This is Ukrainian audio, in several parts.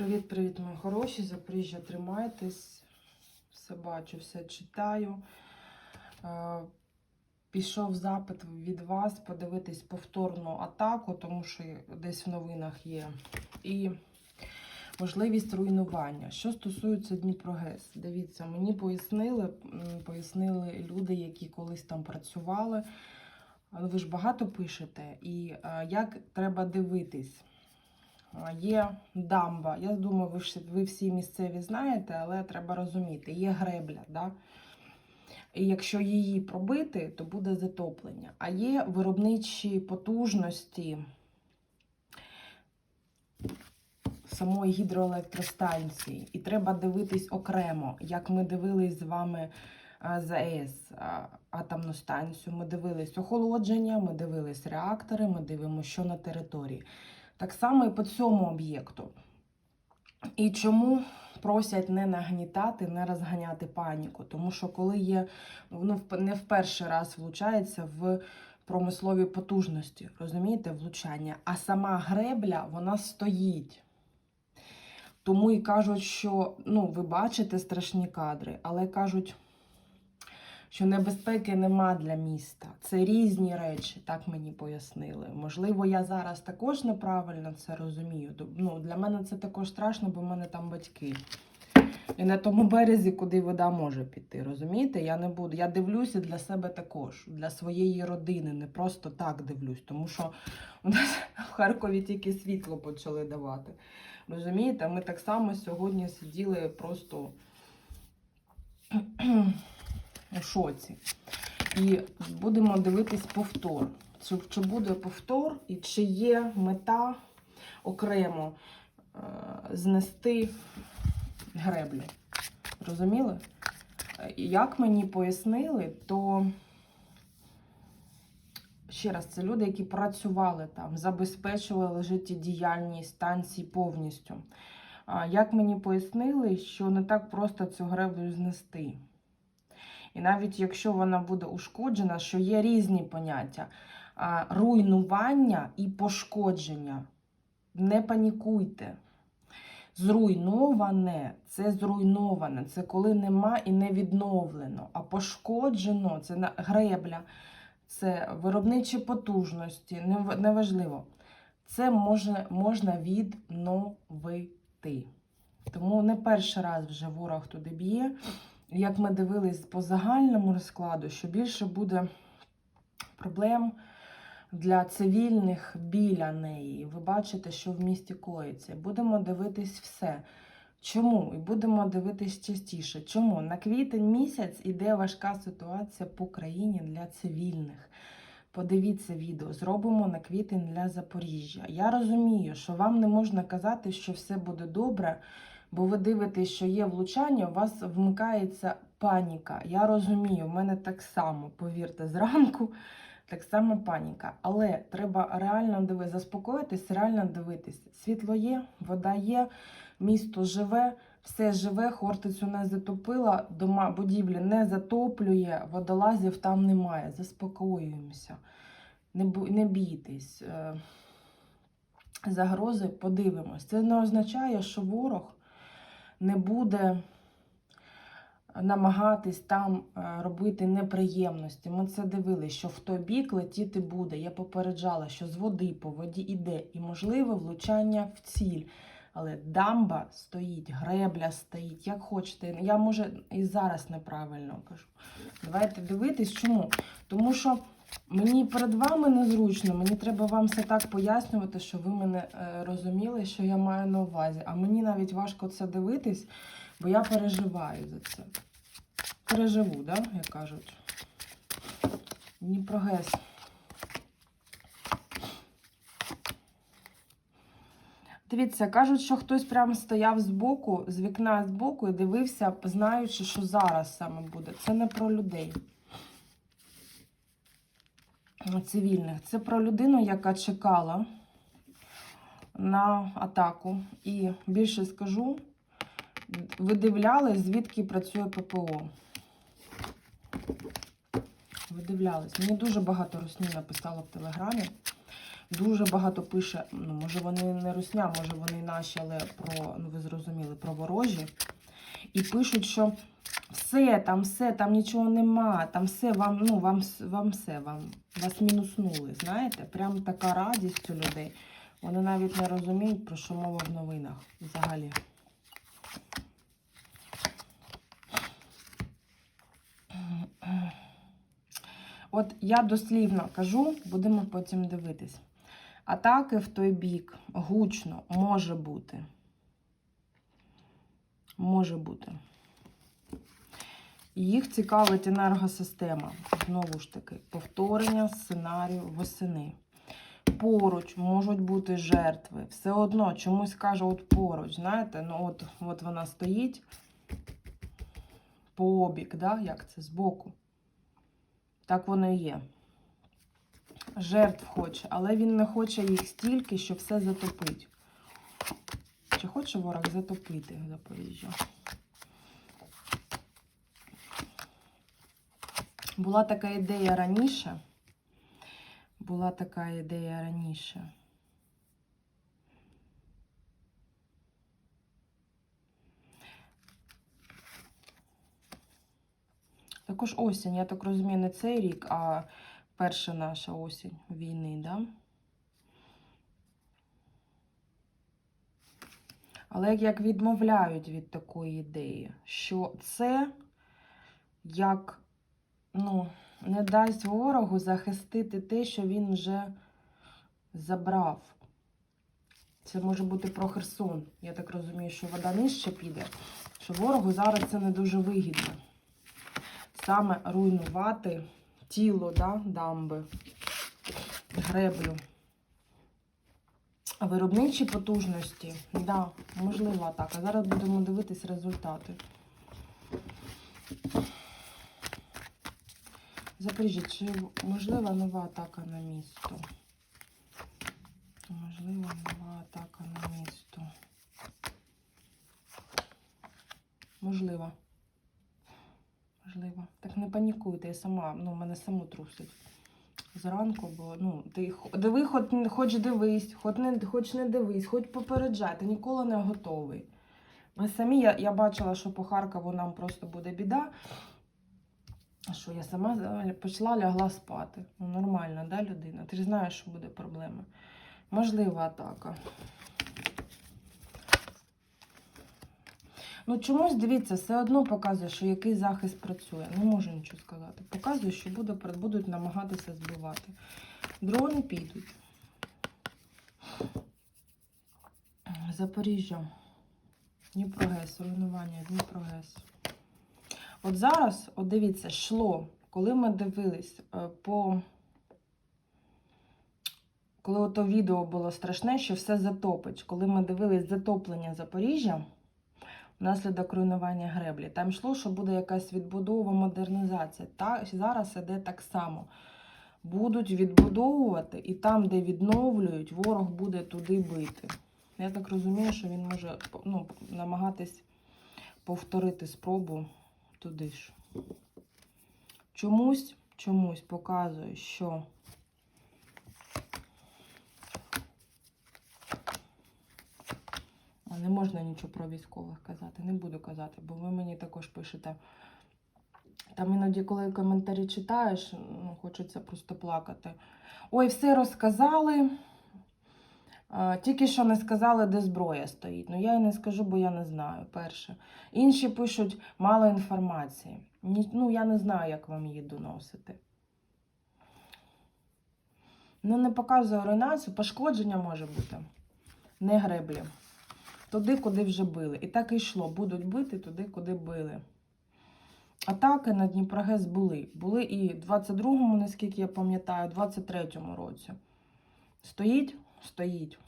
Привіт-привіт, мої хороші. Запоріжжя, тримайтесь. Все бачу, все читаю. Е, Пішов запит від вас подивитись повторну атаку, тому що десь в новинах є. І можливість руйнування. Що стосується Дніпрогес, дивіться, мені пояснили, пояснили люди, які колись там працювали. Ви ж багато пишете, і е, як треба дивитись? Є дамба. Я думаю, ви, ви всі місцеві знаєте, але треба розуміти, є гребля. Да? І якщо її пробити, то буде затоплення. А є виробничі потужності самої гідроелектростанції. І треба дивитись окремо, як ми дивились з вами ЗАЕС, атомну станцію. Ми дивились охолодження, ми дивились реактори, ми дивимося, що на території. Так само і по цьому об'єкту. І чому просять не нагнітати, не розганяти паніку? Тому що коли є, ну, не в перший раз влучається в промислові потужності, розумієте, влучання, а сама гребля, вона стоїть. Тому і кажуть, що ну, ви бачите страшні кадри, але кажуть, що небезпеки нема для міста. Це різні речі, так мені пояснили. Можливо, я зараз також неправильно це розумію. Ну, для мене це також страшно, бо в мене там батьки. І на тому березі, куди вода може піти, розумієте? Я не буду. Я дивлюся для себе також, для своєї родини, не просто так дивлюсь, тому що у нас в Харкові тільки світло почали давати. Розумієте, ми так само сьогодні сиділи просто у шоці. І будемо дивитись повтор. Чи, чи буде повтор, і чи є мета окремо е, знести греблю. Розуміли? Як мені пояснили, то ще раз, це люди, які працювали там, забезпечували життєдіяльність станції повністю. Як мені пояснили, що не так просто цю греблю знести. І навіть якщо вона буде ушкоджена, що є різні поняття руйнування і пошкодження. Не панікуйте. Зруйноване це зруйноване, це коли нема і не відновлено. А пошкоджено це гребля, це виробничі потужності, неважливо. Це може, можна відновити. Тому не перший раз вже ворог туди б'є. Як ми дивились по загальному розкладу, що більше буде проблем для цивільних біля неї. Ви бачите, що в місті коїться. Будемо дивитись все. Чому? І будемо дивитись частіше. Чому? На квітень місяць іде важка ситуація по країні для цивільних. Подивіться відео, зробимо на квітень для Запоріжжя. Я розумію, що вам не можна казати, що все буде добре, бо ви дивитесь, що є влучання, у вас вмикається паніка. Я розумію, в мене так само, повірте, зранку так само паніка. Але треба реально дивитися, заспокоїтись, реально дивитись. Світло є, вода є, місто живе, все живе, хортицю не затопила, дома, будівлі не затоплює, водолазів там немає. Заспокоюємося. Не, не бійтесь. Е, Загрози подивимось. Це не означає, що ворог не буде намагатись там е, робити неприємності. Ми це дивилися, що в той бік летіти буде. Я попереджала, що з води по воді йде і можливе влучання в ціль. Але дамба стоїть, гребля стоїть, як хочете. Я може і зараз неправильно кажу. Давайте дивитись, чому? Тому що мені перед вами незручно, мені треба вам все так пояснювати, що ви мене е, розуміли, що я маю на увазі. А мені навіть важко це дивитись, бо я переживаю за це. Переживу, да, як кажуть. Дніпрогес. Дивіться, кажуть, що хтось прямо стояв збоку, з вікна збоку і дивився, знаючи, що зараз саме буде. Це не про людей цивільних. Це про людину, яка чекала на атаку. І більше скажу, видивляли, звідки працює ППО. Видивлялись. Мені дуже багато русні написало в телеграмі. Дуже багато пише, ну, може вони не русня, може вони наші, але про, ну ви зрозуміли, про ворожі. І пишуть, що все, там все, там нічого нема, там все, вам, ну, вам, вам все, вам, вас мінуснули, знаєте? Прям така радість у людей. Вони навіть не розуміють, про що мова в новинах взагалі. От я дослівно кажу, будемо потім дивитись. Атаки в той бік гучно може бути. Може бути. Їх цікавить енергосистема. Знову ж таки, повторення сценарію восени. Поруч можуть бути жертви. Все одно чомусь каже, от поруч, знаєте, ну от, от вона стоїть по обік, да? як це, збоку. Так воно і є. Жертв хоче, але він не хоче їх стільки, що все затопить. Чи хоче ворог затопити Запоріжжя? Була така ідея раніше. Була така ідея раніше. Також осінь, я так розумію, не цей рік, а перша наша осінь війни, да? Але як відмовляють від такої ідеї, що це як ну, не дасть ворогу захистити те, що він вже забрав. Це може бути про Херсон. Я так розумію, що вода нижче піде, що ворогу зараз це не дуже вигідно. Саме руйнувати тіло да, дамби, греблю. Виробничі потужності, да, можлива так. А зараз будемо дивитись результати. Запоріжжя, чи можлива нова атака на місто? Можлива нова атака на місто. Можливо. Можливо. Так не панікуйте, я сама, ну, мене саму трусить. Зранку, бо ну, ти диви, хоч, хоч дивись, хоч не, хоч не дивись, хоч попереджай, ти ніколи не готовий. Ми самі, я, я бачила, що по Харкову нам просто буде біда. А що я сама почала лягла спати. Ну, нормальна, да, людина? Ти ж знаєш, що буде проблема. Можлива атака. Ну, чомусь, дивіться, все одно показує, що який захист працює. Не можу нічого сказати. Показує, що буде, будуть намагатися збивати. Дрони підуть. Запоріжжя. Дніпрогес, руйнування, Дніпрогес. От зараз, от дивіться, йшло, коли ми дивились е, по. Коли ото відео було страшне, що все затопить. Коли ми дивились затоплення Запоріжжя внаслідок руйнування греблі, там йшло, що буде якась відбудова, модернізація. Та зараз іде так само. Будуть відбудовувати, і там, де відновлюють, ворог буде туди бити. Я так розумію, що він може ну, намагатись повторити спробу туди ж. Чомусь, чомусь показує, що не можна нічого про військових казати, не буду казати, бо ви мені також пишете. Там іноді, коли коментарі читаєш, ну, хочеться просто плакати. Ой, все розказали. А, Тільки що не сказали, де зброя стоїть. Ну я і не скажу, бо я не знаю. Перше. Інші пишуть мало інформації. Ну, я не знаю, як вам її доносити. Ну, не показує руйнацію, пошкодження може бути. Не греблі. Туди, куди вже били. І так і йшло. Будуть бити туди, куди били. Атаки на Дніпрогес були. Були і в 22-му, наскільки я пам'ятаю, в 23-му році. Стоїть? Стоїть.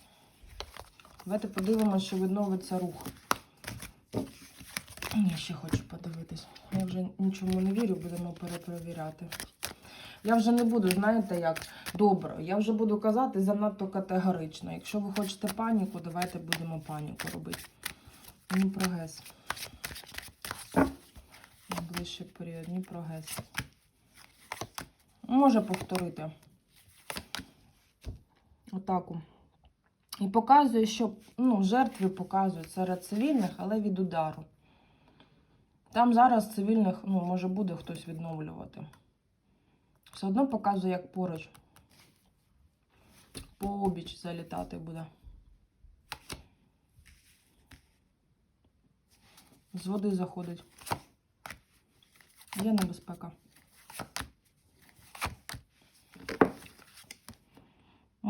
Давайте подивимося, що відновиться рух. Я ще хочу подивитись. Я вже нічому не вірю, будемо перепровіряти. Я вже не буду, знаєте, як добре. Я вже буду казати занадто категорично. Якщо ви хочете паніку, давайте будемо паніку робити. Ну, прогрес. Найближчий період, ні прогрес. Може повторити. Отаку. І показує, що ну, жертви показують серед цивільних, але від удару. Там зараз цивільних, ну, може, буде хтось відновлювати. Все одно показує, як поруч. По обіч залітати буде. З води заходить. Є небезпека.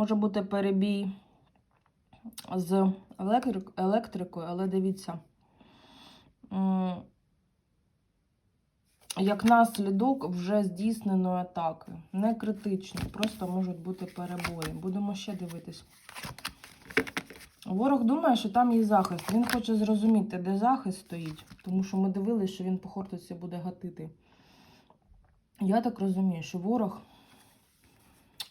Може бути перебій з електрик- електрикою, але дивіться. Як наслідок вже здійсненої атаки. Не критично, просто можуть бути перебої. Будемо ще дивитись. Ворог думає, що там є захист. Він хоче зрозуміти, де захист стоїть, тому що ми дивилися, що він по Хортиці буде гатити. Я так розумію, що ворог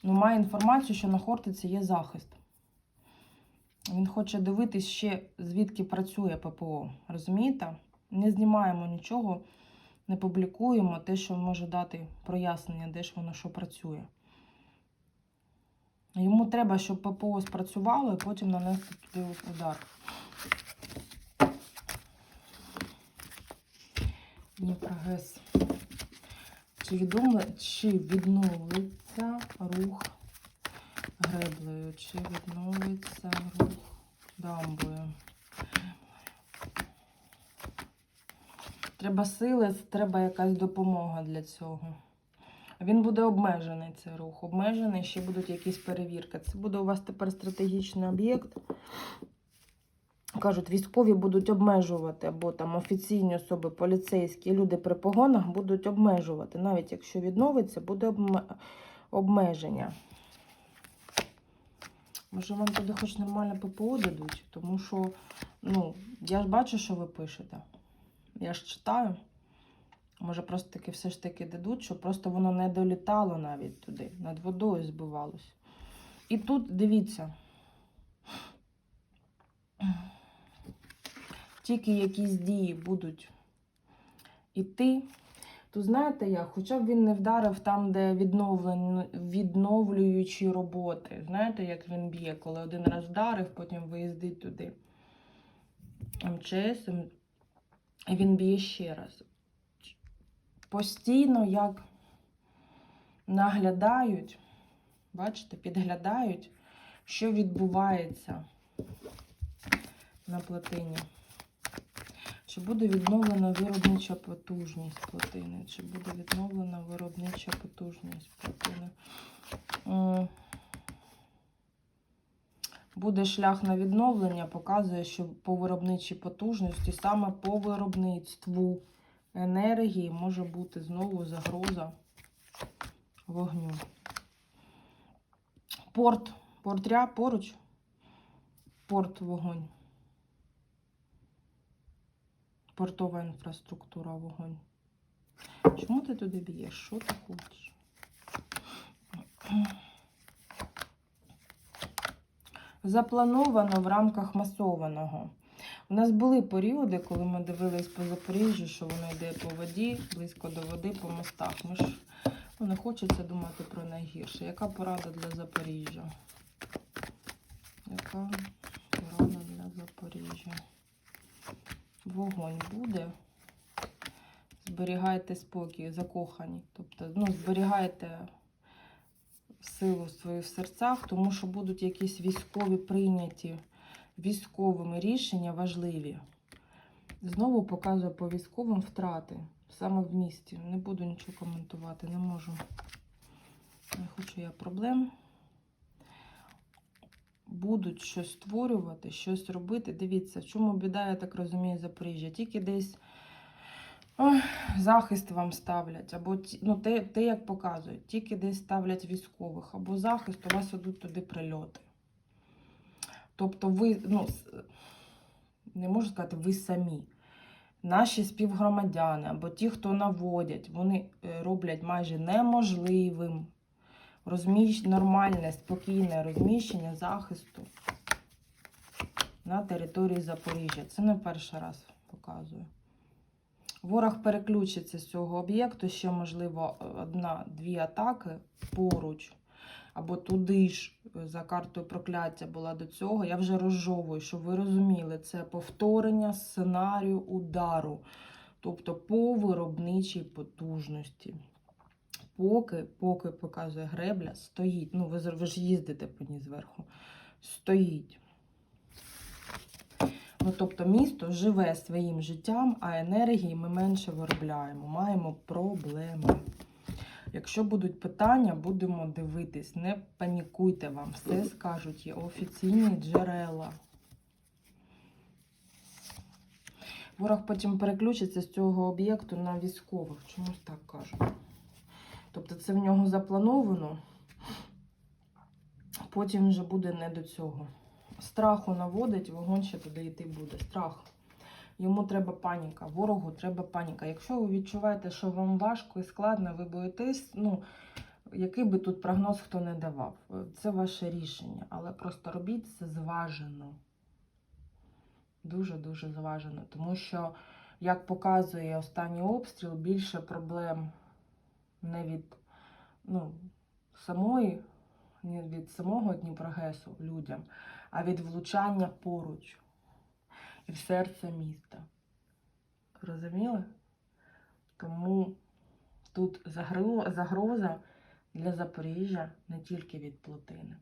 ну, має інформацію, що на Хортиці є захист. Він хоче дивитись ще, звідки працює ППО. Розумієте? Не знімаємо нічого, не публікуємо те, що може дати прояснення, де ж воно що працює. Йому треба, щоб ППО спрацювало і потім нанести туди удар. Дніпрогес. Чи, відомо, чи відновиться рух греблею? Чи відновиться рух дамбою? Треба сили, треба якась допомога для цього. Він буде обмежений цей рух. Обмежений, ще будуть якісь перевірки. Це буде у вас тепер стратегічний об'єкт. Кажуть, військові будуть обмежувати, або там офіційні особи, поліцейські, люди при погонах будуть обмежувати. Навіть якщо відновиться, буде обмеження. Може, вам туди хоч нормальне ППО дадуть, тому що, ну, я ж бачу, що ви пишете. Я ж читаю. Може, просто таки все ж таки дадуть, щоб просто воно не долітало навіть туди, над водою збивалось. І тут дивіться. Тільки якісь дії будуть іти, то знаєте як, хоча б він не вдарив там, де відновлюючі роботи. Знаєте, як він б'є, коли один раз вдарив, потім виїздить туди. МЧС, і він б'є ще раз. Постійно як наглядають, бачите, підглядають, що відбувається на плотині. Чи буде відновлена виробнича потужність плотини? Чи буде відновлена виробнича потужність плотини? Буде шлях на відновлення, показує, що по виробничій потужності, саме по виробництву енергії може бути знову загроза вогню. Порт, портря поруч, порт вогонь. Портова інфраструктура вогонь. Чому ти туди б'єш? Що ти хочеш? Заплановано в рамках масованого. У нас були періоди, коли ми дивились по Запоріжжю, що воно йде по воді, близько до води, по мостах. Ми ж ну, не хочеться думати про найгірше. Яка порада для Запоріжжя? Яка порада для Запоріжжя? Вогонь буде. Зберігайте спокій, закохані. Тобто, ну, зберігайте силу свою в серцях, тому що будуть якісь військові прийняті військовими рішення важливі. Знову показую по військовим втрати. Саме в місті. Не буду нічого коментувати, не можу. Не хочу я проблем. Будуть щось створювати, щось робити. Дивіться, в чому біда, я так розумію, Запоріжжя. Тільки десь ой, захист вам ставлять, або ну, те, те, як показують, тільки десь ставлять військових, або захист, у вас ідуть туди прильоти. Тобто ви, ну, не можу сказати, ви самі. Наші співгромадяни або ті, хто наводять, вони е, роблять майже неможливим розміщ... нормальне, спокійне розміщення захисту на території Запоріжжя. Це не перший раз показую. Ворог переключиться з цього об'єкту, ще, можливо, одна-дві атаки поруч. або туди ж е, за картою прокляття була до цього, я вже розжовую, щоб ви розуміли, це повторення сценарію удару, тобто по виробничій потужності. Поки, поки показує гребля, стоїть. Ну, ви, ви ж їздите по ній зверху. Стоїть. Ну, тобто місто живе своїм життям, а енергії ми менше виробляємо. Маємо проблеми. Якщо будуть питання, будемо дивитись. Не панікуйте вам, все скажуть, є офіційні джерела. Ворог потім переключиться з цього об'єкту на військових. Чомусь так кажуть. Тобто це в нього заплановано, потім вже буде не до цього. Страху наводить, вогонь ще туди йти буде. Страх. Йому треба паніка, ворогу треба паніка. Якщо ви відчуваєте, що вам важко і складно, ви боїтесь, ну, який би тут прогноз хто не давав, це ваше рішення. Але просто робіть це зважено. Дуже-дуже зважено. Тому що, як показує останній обстріл, більше проблем не від ну, самої, не від самого Дніпрогесу людям, а від влучання поруч і в серце міста. Розуміли? Тому тут загроза для Запоріжжя не тільки від плотини.